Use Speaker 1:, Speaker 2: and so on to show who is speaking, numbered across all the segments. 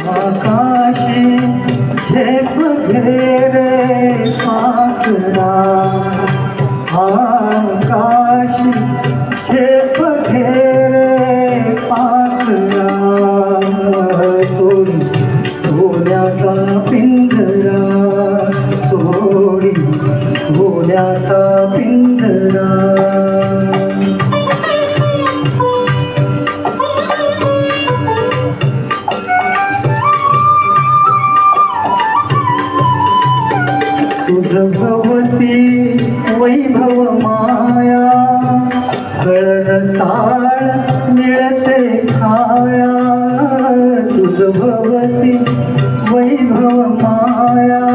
Speaker 1: आकाशी झेप घेरे पाखरा आकाशी वैभव माया करसाळ मिळते खाया. तुझ भवती वैभव माया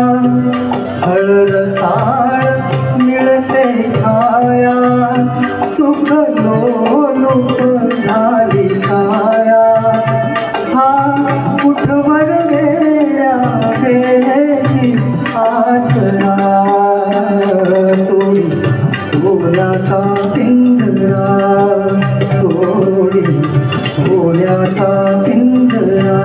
Speaker 1: हळरसाळ मिळते खाया. सुख लोक झाली. सोन्याचा पिंजरा सोडी सोन्याचा पिंजरा.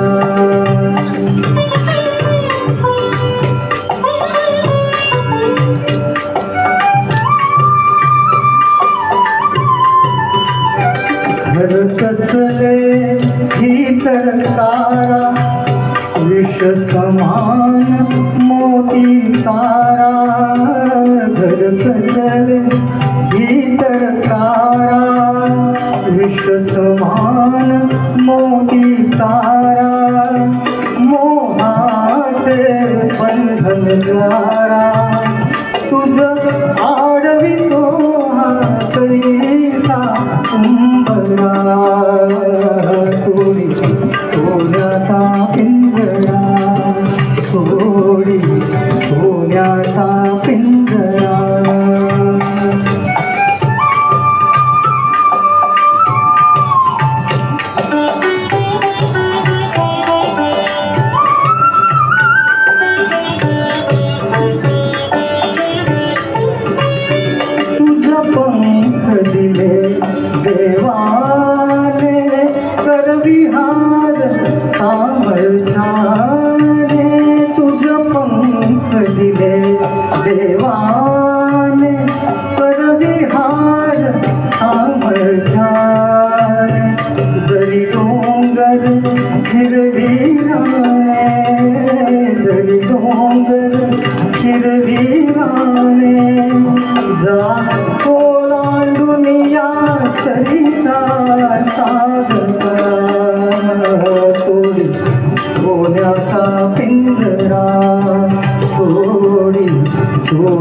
Speaker 1: घर कसले ही तर समान मोती तारा धरत चले भीतर तारा विश्व समान मोती तारा मोहाचे बंधन द्वारा. तुझ आडवितो हा कैसा कुंभरा देवाने करविहार सामर्थ्याने तुझ पंख दिले देवाने करविहार सामर्थ्याने दरी डोंगर हिरवीराने दरी डोंगर हिरवीराने जा सोन्याचा पिंजरा सोडी सो